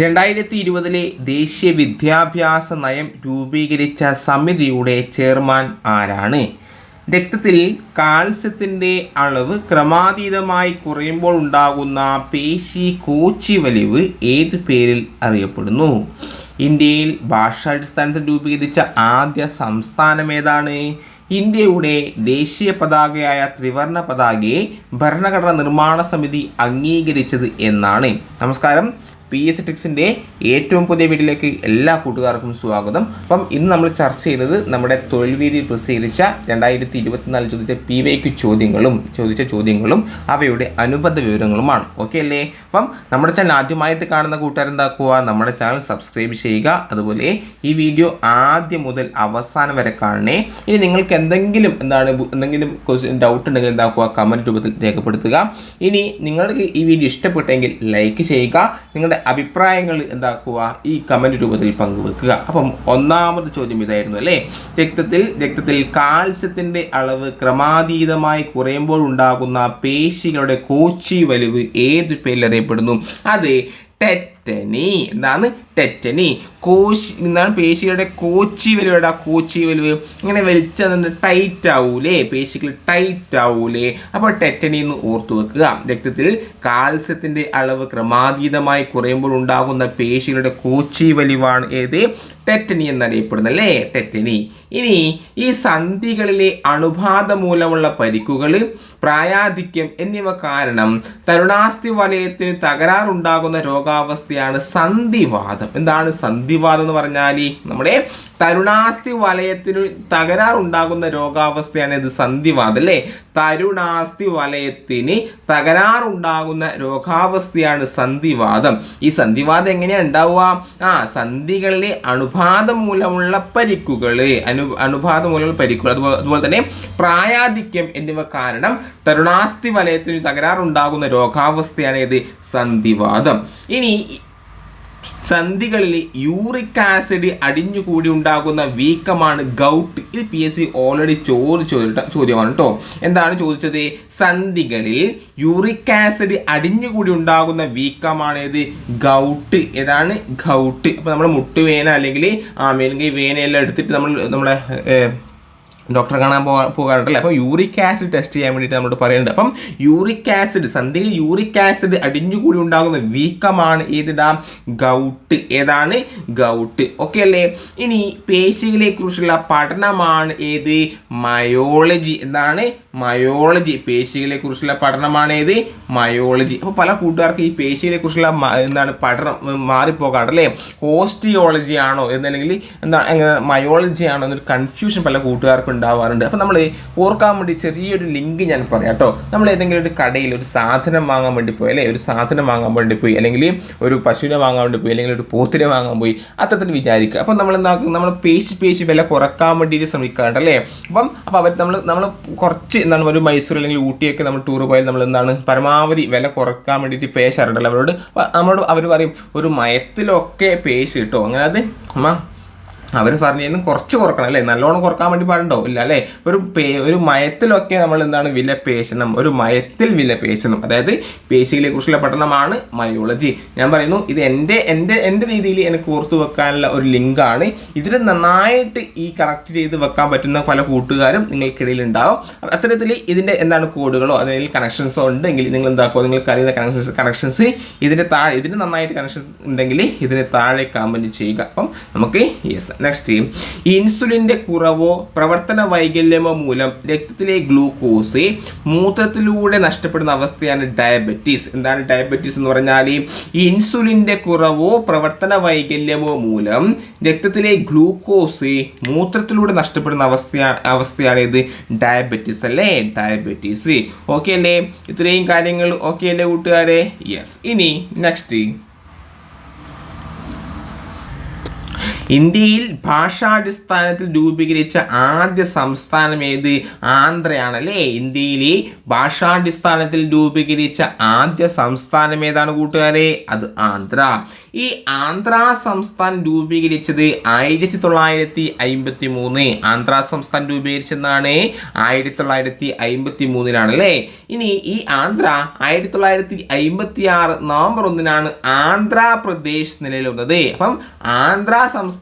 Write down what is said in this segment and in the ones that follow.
രണ്ടായിരത്തി ഇരുപതിലെ ദേശീയ വിദ്യാഭ്യാസ നയം രൂപീകരിച്ച സമിതിയുടെ ചെയർമാൻ ആരാണ്? രക്തത്തിൽ കാൽസ്യത്തിന്റെ അളവ് ക്രമാതീതമായി കുറയുമ്പോൾ ഉണ്ടാകുന്ന പേശി കോച്ചി വലിവ് ഏത് പേരിൽ അറിയപ്പെടുന്നു? ഇന്ത്യയിൽ ഭാഷാടിസ്ഥാനത്തിൽ രൂപീകരിച്ച ആദ്യ സംസ്ഥാനം ഏതാണ്? ഇന്ത്യയുടെ ദേശീയ പതാകയായ ത്രിവർണ പതാകയെ ഭരണഘടനാ നിർമ്മാണ സമിതി അംഗീകരിച്ചത് എന്നാണ്. നമസ്കാരം. പി എസ് ടെക്സിന്റെ ഏറ്റവും പുതിയ വീഡിയോയിലേക്ക് എല്ലാ കൂട്ടുകാർക്കും സ്വാഗതം. അപ്പം ഇന്ന് നമ്മൾ ചർച്ച ചെയ്യുന്നത് നമ്മുടെ തൊഴിൽ വീതി പ്രസിദ്ധീകരിച്ച രണ്ടായിരത്തി ഇരുപത്തിനാല് ചോദിച്ച പി വൈക്ക് ചോദ്യങ്ങളും ചോദിച്ച ചോദ്യങ്ങളും അവയുടെ അനുബന്ധ വിവരങ്ങളുമാണ്. ഓക്കെ അല്ലേ? അപ്പം നമ്മുടെ ചാനൽ ആദ്യമായിട്ട് കാണുന്ന കൂട്ടുകാരെന്താക്കുക നമ്മുടെ ചാനൽ സബ്സ്ക്രൈബ് ചെയ്യുക. അതുപോലെ ഈ വീഡിയോ ആദ്യം മുതൽ അവസാനം വരെ കാണണേ. ഇനി നിങ്ങൾക്ക് എന്തെങ്കിലും എന്താണ് എന്തെങ്കിലും ക്വസ്റ്റ്യൻ ഡൗട്ട് ഉണ്ടെങ്കിൽ എന്താക്കുക? കമന്റ് രൂപത്തിൽ രേഖപ്പെടുത്തുക. ഇനി നിങ്ങൾക്ക് ഈ വീഡിയോ ഇഷ്ടപ്പെട്ടെങ്കിൽ ലൈക്ക് ചെയ്യുക. നിങ്ങളുടെ അഭിപ്രായങ്ങൾ എന്താക്കുക? ഈ കമന്റ് രൂപത്തിൽ പങ്കുവെക്കുക. അപ്പം ഒന്നാമത് ചോദ്യം ഇതായിരുന്നു അല്ലേ? രക്തത്തിൽ രക്തത്തിൽ കാൽസ്യത്തിന്റെ അളവ് ക്രമാതീതമായി കുറയുമ്പോൾ ഉണ്ടാകുന്ന പേശികളുടെ കോച്ചി വലിവ് ഏത് പേരിൽ അറിയപ്പെടുന്നു? അതെ ടെറ്റനി. എന്താണ്? ടെറ്റനി കോശി എന്താണ് പേശികളുടെ കോച്ചി വലിവിടെ കോച്ചി വലിവ്. ഇങ്ങനെ വലിച്ചതിന് ടൈറ്റ് ആവൂലേ? പേശികൾ ടൈറ്റ് ആവൂലേ? അപ്പോൾ ടെറ്റനി എന്ന് ഓർത്തു വെക്കുക. രക്തത്തിൽ കാൽസ്യത്തിന്റെ അളവ് ക്രമാതീതമായി കുറയുമ്പോൾ ഉണ്ടാകുന്ന പേശികളുടെ കോച്ചി വലിവാണ് ഏത്? ടെറ്റനി എന്നറിയപ്പെടുന്നത് അല്ലേ? ടെറ്റനി ഇനി ഈ സന്ധികളിലെ അണുബാധ മൂലമുള്ള പരിക്കുകൾ പ്രായാധിക്യം എന്നിവ കാരണം തരുണാസ്ഥി വലയത്തിന് തകരാറുണ്ടാകുന്ന രോഗാവസ്ഥയാണ് സന്ധിവാദം എന്താണ് സന്ധിവാദം എന്ന് പറഞ്ഞാൽ നമ്മുടെ തരുണാസ്ഥി വലയത്തിന് തകരാറുണ്ടാകുന്ന രോഗാവസ്ഥയാണ് ഇത് സന്ധിവാദം അല്ലേ? തരുണാസ്ഥി വലയത്തിന് തകരാറുണ്ടാകുന്ന രോഗാവസ്ഥയാണ് സന്ധിവാദം. ഈ സന്ധിവാദം എങ്ങനെയാണ് ഉണ്ടാവുക? ആ സന്ധികളിലെ അണുബാധ മൂലമുള്ള പരിക്കുകൾ അനു അണുബാധ മൂലമുള്ള പരിക്കുകൾ അതുപോലെ അതുപോലെ തന്നെ പ്രായാധിക്യം എന്നിവ കാരണം തരുണാസ്ഥി വലയത്തിന് തകരാറുണ്ടാകുന്ന രോഗാവസ്ഥയാണ് ഇത് സന്ധിവാദം. ഇനി സന്ധികളിൽ യൂറിക് ആസിഡ് അടിഞ്ഞുകൂടി ഉണ്ടാകുന്ന വീക്കമാണ് ഗൗട്ട് ഇത് പി എസ് സി ഓൾറെഡി ചോദിച്ച ചോദ്യമാണ് കേട്ടോ എന്താണ് ചോദിച്ചത്? സന്ധികളിൽ യൂറിക് ആസിഡ് അടിഞ്ഞുകൂടി ഉണ്ടാകുന്ന വീക്കമാണ് ഏത്? ഗൗട്ട് ഏതാണ്? ഗൗട്ട് അപ്പോൾ നമ്മുടെ മുട്ടുവേന അല്ലെങ്കിൽ ആ മേലെങ്കിൽ വേനയെല്ലാം എടുത്തിട്ട് നമ്മൾ നമ്മളെ ഡോക്ടറെ കാണാൻ പോകാ പോകാറുണ്ടല്ലേ? അപ്പം യൂറിക് ആസിഡ് ടെസ്റ്റ് ചെയ്യാൻ വേണ്ടിയിട്ട് നമ്മളോട് പറയുന്നുണ്ട്. അപ്പം യൂറിക് ആസിഡ് സന്ധിയിൽ യൂറിക് ആസിഡ് അടിഞ്ഞുകൂടി ഉണ്ടാകുന്ന വീക്കമാണ് ഏതിടാം? ഗൗട്ട്. ഏതാണ്? ഗൗട്ട്. ഓക്കെ അല്ലേ? ഇനി പേശികളെ കുറിച്ചുള്ള പഠനമാണ് ഏത്? മയോളജി. എന്താണ്? മയോളജി പേശികളെ കുറിച്ചുള്ള പഠനമാണ് ഏത് മയോളജി അപ്പോൾ പല കൂട്ടുകാർക്ക് ഈ പേശികളെ കുറിച്ചുള്ള എന്താണ് പഠനം ഉം, മാറിപ്പോകാറുണ്ടല്ലേ ഹോസ്റ്റിയോളജി ആണോ എന്നല്ലെങ്കിൽ എന്താ എങ്ങനെ മയോളജി ആണോ എന്നൊരു കൺഫ്യൂഷൻ പല കൂട്ടുകാർക്കും ഉണ്ടാവാറുണ്ട്. അപ്പോൾ നമ്മൾ ഓർക്കാൻ വേണ്ടി ചെറിയൊരു ലിങ്ക് ഞാൻ പറയാം കേട്ടോ. നമ്മൾ ഏതെങ്കിലും ഒരു കടയിൽ ഒരു സാധനം വാങ്ങാൻ വേണ്ടി പോയി അല്ലേ? ഒരു സാധനം വാങ്ങാൻ വേണ്ടി പോയി അല്ലെങ്കിൽ ഒരു പശുവിനെ വാങ്ങാൻ വേണ്ടി പോയി അല്ലെങ്കിൽ ഒരു പോത്തിനെ വാങ്ങാൻ പോയി അത്തരത്തിൽ വിചാരിക്കുക. അപ്പം നമ്മൾ എന്താക്കും നമ്മൾ പേശി പേശി വില കുറയ്ക്കാൻ വേണ്ടിയിട്ട് ശ്രമിക്കാറുണ്ട് അല്ലേ? അപ്പം അപ്പോൾ അവർ നമ്മൾ നമ്മൾ കുറച്ച് എന്താണ് ഒരു മൈസൂർ അല്ലെങ്കിൽ ഊട്ടിയൊക്കെ നമ്മൾ ടൂർ പോയാൽ നമ്മൾ എന്താണ് പരമാവധി വില കുറയ്ക്കാൻ വേണ്ടിയിട്ട് പേശാറുണ്ടല്ലോ അവരോട് നമ്മളോട് അവർ പറയും ഒരു മയത്തിലൊക്കെ പേശ് കിട്ടോ. അങ്ങനെ അത് അമ്മ അവർ പറഞ്ഞിരുന്നു കുറച്ച് കുറക്കണം അല്ലേ? നല്ലോണം കുറയ്ക്കാൻ വേണ്ടി പാടുണ്ടോ ഇല്ല അല്ലേ? ഒരു പേ ഒരു മയത്തിലൊക്കെ നമ്മൾ എന്താണ് വില പേശണം ഒരു മയത്തിൽ വില പേശണം അതായത് പേശികളെ കുറിച്ചുള്ള പഠനമാണ് മയോളജി. ഞാൻ പറയുന്നു ഇത് എന്റെ എന്റെ എന്റെ രീതിയിൽ എനിക്ക് ഓർത്തു വെക്കാനുള്ള ഒരു ലിങ്കാണ്. ഇതിൽ നന്നായിട്ട് ഈ കണക്ട് ചെയ്ത് വെക്കാൻ പറ്റുന്ന പല കൂട്ടുകാരും നിങ്ങൾക്കിടയിൽ ഉണ്ടാവും. അത്തരത്തിൽ ഇതിന്റെ എന്താണ് കോഡുകളോ അല്ലെങ്കിൽ കണക്ഷൻസോ ഉണ്ടെങ്കിൽ നിങ്ങൾ എന്താക്കുമോ നിങ്ങൾക്ക് അറിയുന്ന കണക്ഷൻസ് കണക്ഷൻസ് ഇതിന്റെ താഴെ ഇതിന് നന്നായിട്ട് കണക്ഷൻ ഉണ്ടെങ്കിൽ ഇതിന് താഴെ കമന്റ് ചെയ്യുക. അപ്പം നമുക്ക് യെസ് നെക്സ്റ്റ് ഇൻസുലിന്റെ കുറവോ പ്രവർത്തന വൈകല്യമോ മൂലം രക്തത്തിലെ ഗ്ലൂക്കോസ് മൂത്രത്തിലൂടെ നഷ്ടപ്പെടുന്ന അവസ്ഥയാണ് ഡയബറ്റീസ് എന്താണ് ഡയബറ്റീസ് എന്ന് പറഞ്ഞാൽ ഈ ഇൻസുലിന്റെ കുറവോ പ്രവർത്തന വൈകല്യമോ മൂലം രക്തത്തിലെ ഗ്ലൂക്കോസ് മൂത്രത്തിലൂടെ നഷ്ടപ്പെടുന്ന അവസ്ഥ അവസ്ഥയാണ് ഇത് ഡയബറ്റീസ് അല്ലേ? ഡയബറ്റീസ് ഓക്കെ അല്ലേ? ഇത്രയും കാര്യങ്ങൾ ഓക്കെ അല്ലേ കൂട്ടുകാരെ? യെസ് ഇനി നെക്സ്റ്റ് ഇന്ത്യയിൽ ഭാഷാടിസ്ഥാനത്തിൽ രൂപീകരിച്ച ആദ്യ സംസ്ഥാനം ഏത്? ആന്ധ്രയാണല്ലേ. ഇന്ത്യയിലെ ഭാഷാടിസ്ഥാനത്തിൽ രൂപീകരിച്ച ആദ്യ സംസ്ഥാനം ഏതാണ് കൂട്ടുകാരെ? അത് ആന്ധ്ര. ഈ ആന്ധ്ര സംസ്ഥാനം രൂപീകരിച്ചത് ആയിരത്തി തൊള്ളായിരത്തി അയിമ്പത്തി മൂന്ന് ആന്ധ്ര സംസ്ഥാനം രൂപീകരിച്ചതാണ് ആയിരത്തി തൊള്ളായിരത്തി അയിമ്പത്തി മൂന്നിലാണ് അല്ലേ ഇനി ഈ ആന്ധ്ര ആയിരത്തി തൊള്ളായിരത്തി അയിമ്പത്തി ആറ് നവംബർ ഒന്നിനാണ് ആന്ധ്രാപ്രദേശ് നിലയിലുള്ളത് അപ്പം ആന്ധ്ര സംസ്ഥാനം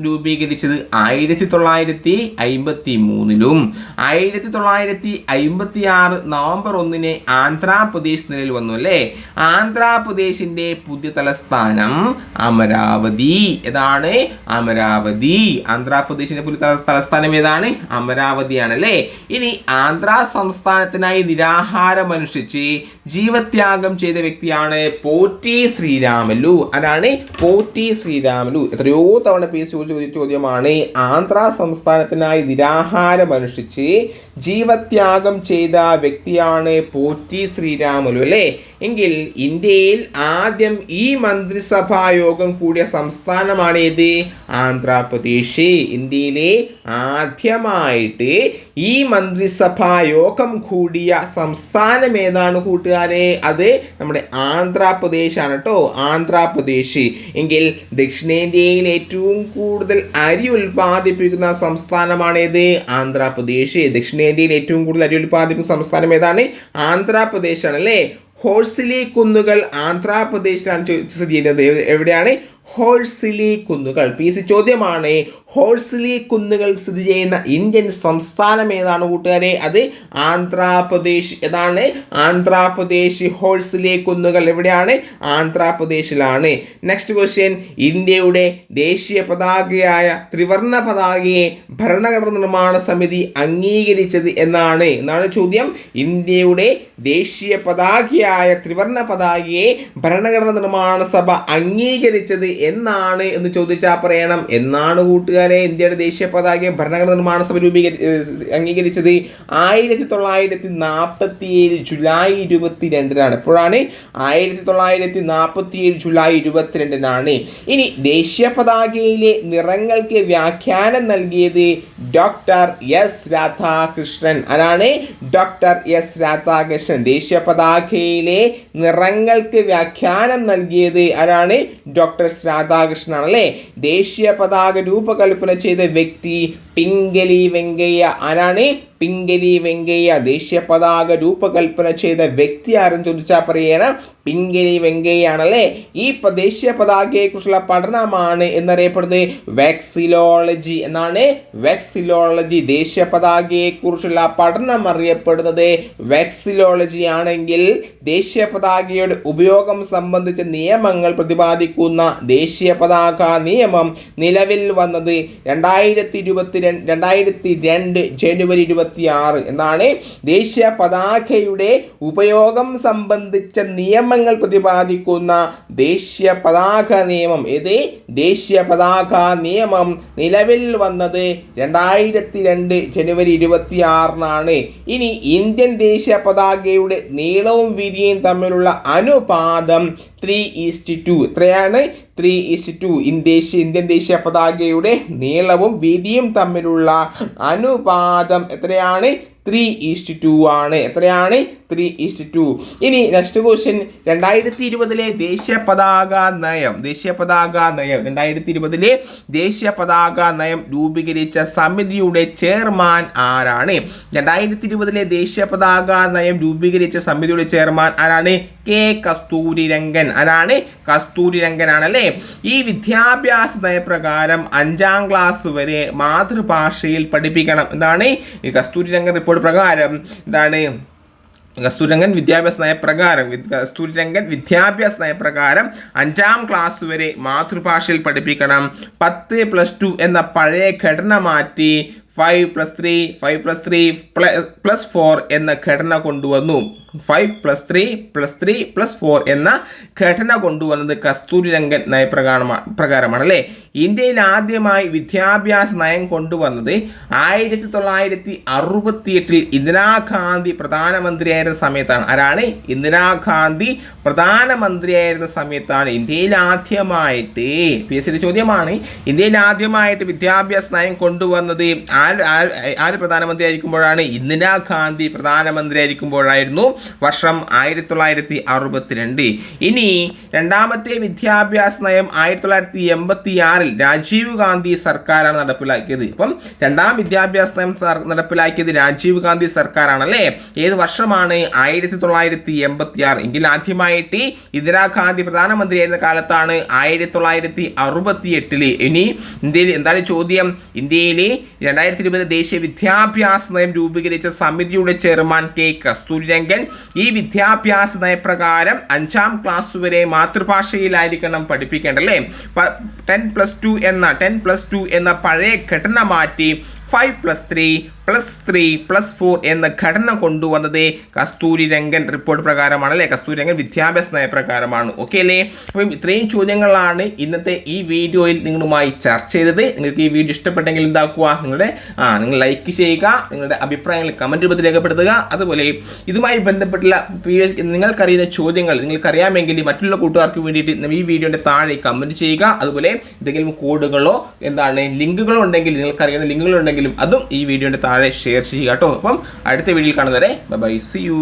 രൂപീകരിച്ചത് ആയിരത്തി തൊള്ളായിരത്തി അയിമ്പത്തി മൂന്നിലും ആയിരത്തി തൊള്ളായിരത്തി അയിമ്പത്തി ആറ് നവംബർ ഒന്നിന് ആന്ധ്രാപ്രദേശ് നിലയിൽ വന്നു അല്ലേ? ആന്ധ്രാപ്രദേശിന്റെ പുതിയ തലസ്ഥാനം അമരാവതി. ഏതാണ്? അമരാവതി. ആന്ധ്രാപ്രദേശിന്റെ പുതിയ തല- തലസ്ഥാനം ഏതാണ്? അമരാവതിയാണ് അല്ലേ? ഇനി ആന്ധ്ര സംസ്ഥാനത്തിനായി നിരാഹാരം അനുഷ്ഠിച്ച് ജീവത്യാഗം ചെയ്ത വ്യക്തിയാണ് പോറ്റി ശ്രീരാമലു ആരാണ്? പോറ്റി ശ്രീരാമലു എത്രയോ തവണ പി എസ് ചോദിച്ച ചോദ്യമാണ്. ആന്ധ്ര സംസ്ഥാനത്തിനായി നിരാഹാരം അനുഷ്ഠിച്ച് ജീവത്യാഗം ചെയ്ത വ്യക്തിയാണ് പോറ്റി ശ്രീരാമുലു അല്ലേ? എങ്കിൽ ഇന്ത്യയിൽ ആദ്യം ഈ മന്ത്രിസഭാ യോഗം കൂടിയ സംസ്ഥാനമാണ് ഏത്? ആന്ധ്രാപ്രദേശ്. ഇന്ത്യയിലെ ആദ്യമായിട്ട് ഈ മന്ത്രിസഭാ യോഗം കൂടിയ സംസ്ഥാനം ഏതാണ് കൂട്ടുകാരെ? അത് നമ്മുടെ ആന്ധ്രാപ്രദേശ് ആണ് കേട്ടോ. ആന്ധ്രാപ്രദേശ്. എങ്കിൽ ദക്ഷിണേന്ത്യയിൽ ഏറ്റവും കൂടുതൽ അരി ഉൽപ്പാദിപ്പിക്കുന്ന സംസ്ഥാനമാണ് ഏത്? ആന്ധ്രാപ്രദേശ്. ദക്ഷിണേന്ത്യയിൽ ഏറ്റവും കൂടുതൽ അരി ഉൽപ്പാദിപ്പിക്കുന്ന സംസ്ഥാനം ഏതാണ്? ആന്ധ്രാപ്രദേശ് ആണ് അല്ലേ? ഹോഴ്സിലി കുന്നുകൾ ആന്ധ്രാപ്രദേശിലാണ് സ്ഥിതി ചെയ്യുന്നത്. എവിടെയാണ്? ഹോഴ്സിലി കുന്നുകൾ. പി സി ചോദ്യമാണ് ഹോഴ്സിലി കുന്നുകൾ സ്ഥിതി ചെയ്യുന്ന ഇന്ത്യൻ സംസ്ഥാനം ഏതാണ് കൂട്ടുകാരെ? അത് ആന്ധ്രാപ്രദേശ്. ഏതാണ്? ആന്ധ്രാപ്രദേശ് ഹോഴ്സിലി കുന്നുകൾ എവിടെയാണ്? ആന്ധ്രാപ്രദേശിലാണ്. നെക്സ്റ്റ് ക്വസ്റ്റ്യൻ ഇന്ത്യയുടെ ദേശീയ പതാകയായ ത്രിവർണ പതാകയെ ഭരണഘടന നിർമ്മാണ സമിതി അംഗീകരിച്ചത് എന്നാണ്. എന്നാണ് ചോദ്യം. ഇന്ത്യയുടെ ദേശീയ പതാകയായ ത്രിവർണ പതാകയെ ഭരണഘടന നിർമ്മാണ സഭ അംഗീകരിച്ചത് എന്നാണ് എന്ന് ചോദിച്ചാൽ പറയണം. എന്നാണ് കൂട്ടുകാരെ ഇന്ത്യയുടെ ദേശീയ പതാകയെ ഭരണഘടന നിർമ്മാണ സഭ രൂപീകരി അംഗീകരിച്ചത്? ആയിരത്തി തൊള്ളായിരത്തി നാൽപ്പത്തി ഏഴ് ജൂലൈ ഇരുപത്തി രണ്ടിനാണ് എപ്പോഴാണ് ആയിരത്തി തൊള്ളായിരത്തി നാൽപ്പത്തി ഏഴ് ജൂലൈ ഇരുപത്തിരണ്ടിനാണ്. ഇനി ദേശീയ പതാകയിലെ നിറങ്ങൾക്ക് വ്യാഖ്യാനം നൽകിയത് ഡോക്ടർ എസ് രാധാകൃഷ്ണൻ. ആരാണ്? Doctor S Radhakrishnan. ദേശീയ പതാകയിലെ നിറങ്ങൾക്ക് വ്യാഖ്യാനം നൽകിയത് ആരാണ്? ഡോക്ടർ എസ് രാധാകൃഷ്ണൻ അല്ലേ? ദേശീയ പതാക രൂപകൽപ്പന ചെയ്ത വ്യക്തി പിംഗലി വെങ്കയ്യ ആരാണ്? പിങ്കലി വെങ്കയ്യ ദേശീയ പതാക രൂപകൽപ്പന ചെയ്ത വ്യക്തി ആരെന്ന് ചോദിച്ചാൽ പറയണം. പിംഗലി വെങ്കയ്യാണല്ലേ? ഈ ദേശീയ പതാകയെക്കുറിച്ചുള്ള പഠനമാണ് എന്നറിയപ്പെടുന്നത് വെക്സിലോളജി എന്നാണ്. വെക്സിലോളജി ദേശീയ പതാകയെക്കുറിച്ചുള്ള പഠനം അറിയപ്പെടുന്നത് വെക്സിലോളജി ആണെങ്കിൽ ദേശീയ പതാകയുടെ ഉപയോഗം സംബന്ധിച്ച നിയമങ്ങൾ പ്രതിപാദിക്കുന്ന ദേശീയ പതാക നിയമം നിലവിൽ വന്നത് രണ്ടായിരത്തി ഇരുപത്തി രണ്ട് രണ്ടായിരത്തി രണ്ട് ജനുവരി ഇരുപത്തി ആറ് എന്നാണ് ദേശീയ പതാകയുടെ ഉപയോഗം സംബന്ധിച്ച നിയമങ്ങൾ പ്രതിപാദിക്കുന്ന ദേശീയ പതാക നിയമം. ഇത് ദേശീയ പതാക നിയമം നിലവിൽ വന്നത് രണ്ടായിരത്തി രണ്ട് ജനുവരി ഇരുപത്തി ആറിനാണ് ഇനി ഇന്ത്യൻ ദേശീയ പതാകയുടെ നീളവും വീതിയും തമ്മിലുള്ള അനുപാതം ത്രീ ഈസ്റ്റ് ടു എത്രയാണ്? ത്രീ ഈസ്റ്റ് ടു ദേശീയ ഇന്ത്യൻ ദേശീയ പതാകയുടെ നീളവും വീതിയും തമ്മിലുള്ള അനുപാതം എത്രയാണ്? ത്രീ ഈസ്റ്റ് ടു ആണ്. എത്രയാണ്? ത്രീ ഈസ്റ്റ് ടു ഇനി നെക്സ്റ്റ് ക്വസ്റ്റ്യൻ രണ്ടായിരത്തി ഇരുപതിലെ ദേശീയ പതാക നയം. ദേശീയ പതാക നയം. രണ്ടായിരത്തി ഇരുപതിലെ ദേശീയ പതാക നയം രൂപീകരിച്ച സമിതിയുടെ ചെയർമാൻ ആരാണ്? രണ്ടായിരത്തി ഇരുപതിലെ ദേശീയ പതാക നയം രൂപീകരിച്ച സമിതിയുടെ ചെയർമാൻ ആരാണ്? കെ. കസ്തൂരിരംഗൻ. ആരാണ്? കസ്തൂരി രംഗനാണല്ലേ ഈ വിദ്യാഭ്യാസ നയപ്രകാരം അഞ്ചാം ക്ലാസ് വരെ മാതൃഭാഷയിൽ പഠിപ്പിക്കണം. എന്താണ്? ഈ കസ്തൂരിരംഗൻ റിപ്പോർട്ട് പ്രകാരം എന്താണ്? കസ്തൂരംഗൻ വിദ്യാഭ്യാസ നയപ്രകാരം കസ്തൂരിരംഗൻ വിദ്യാഭ്യാസ നയപ്രകാരം അഞ്ചാം ക്ലാസ് വരെ മാതൃഭാഷയിൽ പഠിപ്പിക്കണം. പത്ത് പ്ലസ് ടു എന്ന പഴയ ഘടന മാറ്റി five plus three five plus three plus four എന്ന ഘടന കൊണ്ടുവന്നു. Five plus three plus three plus four എന്ന ഘടന കൊണ്ടുവന്നത് കസ്തൂരിരംഗൻ നയപ്രകാരമാണ് പ്രകാരമാണ് അല്ലേ ഇന്ത്യയിൽ ആദ്യമായി വിദ്യാഭ്യാസ നയം കൊണ്ടുവന്നത് ആയിരത്തി തൊള്ളായിരത്തി അറുപത്തിയെട്ടിൽ ഇന്ദിരാഗാന്ധി പ്രധാനമന്ത്രിയായിരുന്ന സമയത്താണ്. ആരാണ്? ഇന്ദിരാഗാന്ധി പ്രധാനമന്ത്രിയായിരുന്ന സമയത്താണ്. ഇന്ത്യയിൽ ആദ്യമായിട്ട് പി എസ് സിയുടെ ചോദ്യമാണ് ഇന്ത്യയിൽ ആദ്യമായിട്ട് വിദ്യാഭ്യാസ നയം കൊണ്ടുവന്നത് ആര് ആര് പ്രധാനമന്ത്രി ആയിരിക്കുമ്പോഴാണ് ഇന്ദിരാഗാന്ധി പ്രധാനമന്ത്രി ആയിരിക്കുമ്പോഴായിരുന്നു വർഷം ആയിരത്തി തൊള്ളായിരത്തി അറുപത്തിരണ്ട് ഇനി രണ്ടാമത്തെ വിദ്യാഭ്യാസ നയം ആയിരത്തി തൊള്ളായിരത്തി എൺപത്തി ആറിൽ രാജീവ് ഗാന്ധി സർക്കാരാണ് നടപ്പിലാക്കിയത്. അപ്പം രണ്ടാം വിദ്യാഭ്യാസ നയം നടപ്പിലാക്കിയത് രാജീവ് ഗാന്ധി സർക്കാരാണ് അല്ലേ ഏത് വർഷമാണ്? ആയിരത്തി തൊള്ളായിരത്തി എൺപത്തി ആറ് എങ്കിൽ ആദ്യമായിട്ട് ഇന്ദിരാഗാന്ധി പ്രധാനമന്ത്രിയായിരുന്ന കാലത്താണ് ആയിരത്തി തൊള്ളായിരത്തി അറുപത്തി എട്ടിൽ ഇനി ഇന്ത്യയിൽ എന്താണ് ചോദ്യം? ഇന്ത്യയിൽ രണ്ടായിരത്തി ഇരുപത് ദേശീയ വിദ്യാഭ്യാസ നയം രൂപീകരിച്ച സമിതിയുടെ ചെയർമാൻ കെ കസ്തൂരിരംഗൻ ഈ വിദ്യാഭ്യാസ നയപ്രകാരം അഞ്ചാം ക്ലാസ് വരെ മാതൃഭാഷയിലായിരിക്കണം പഠിപ്പിക്കേണ്ടല്ലേ ടെൻ പ്ലസ് ടു എന്ന ടെൻ പ്ലസ് ടു എന്ന പഴയ ഘടന മാറ്റി five plus three plus three plus four എന്ന ഘടന കൊണ്ടുവന്നത് കസ്തൂരി രംഗൻ റിപ്പോർട്ട് പ്രകാരമാണ് അല്ലേ? കസ്തൂരി രംഗൻ വിദ്യാഭ്യാസ നയപ്രകാരമാണ് ഓക്കെ അല്ലേ? അപ്പം ഇത്രയും ചോദ്യങ്ങളാണ് ഇന്നത്തെ ഈ വീഡിയോയിൽ നിങ്ങളുമായി ചർച്ച ചെയ്തത്. നിങ്ങൾക്ക് ഈ വീഡിയോ ഇഷ്ടപ്പെട്ടെങ്കിൽ എന്താക്കുക? നിങ്ങളുടെ ആ നിങ്ങൾ ലൈക്ക് ചെയ്യുക നിങ്ങളുടെ അഭിപ്രായങ്ങൾ കമന്റ് രൂപത്തിൽ രേഖപ്പെടുത്തുക. അതുപോലെ ഇതുമായി ബന്ധപ്പെട്ടുള്ള നിങ്ങൾക്കറിയുന്ന ചോദ്യങ്ങൾ നിങ്ങൾക്കറിയാമെങ്കിൽ മറ്റുള്ള കൂട്ടുകാർക്ക് വേണ്ടിയിട്ട് ഈ വീഡിയോന്റെ താഴെ കമന്റ് ചെയ്യുക. അതുപോലെ എന്തെങ്കിലും കോഡുകളോ എന്താണ് ലിങ്കുകളോ ഉണ്ടെങ്കിൽ നിങ്ങൾക്കറിയുന്ന ലിങ്കുകളുണ്ടെങ്കിലും അതും ഈ വീഡിയോയുടെ താഴെ ഷെയർ ചെയ്യുക കേട്ടോ. അപ്പം അടുത്ത വീഡിയോയിൽ കാണുന്നവരെ ബൈ സി യു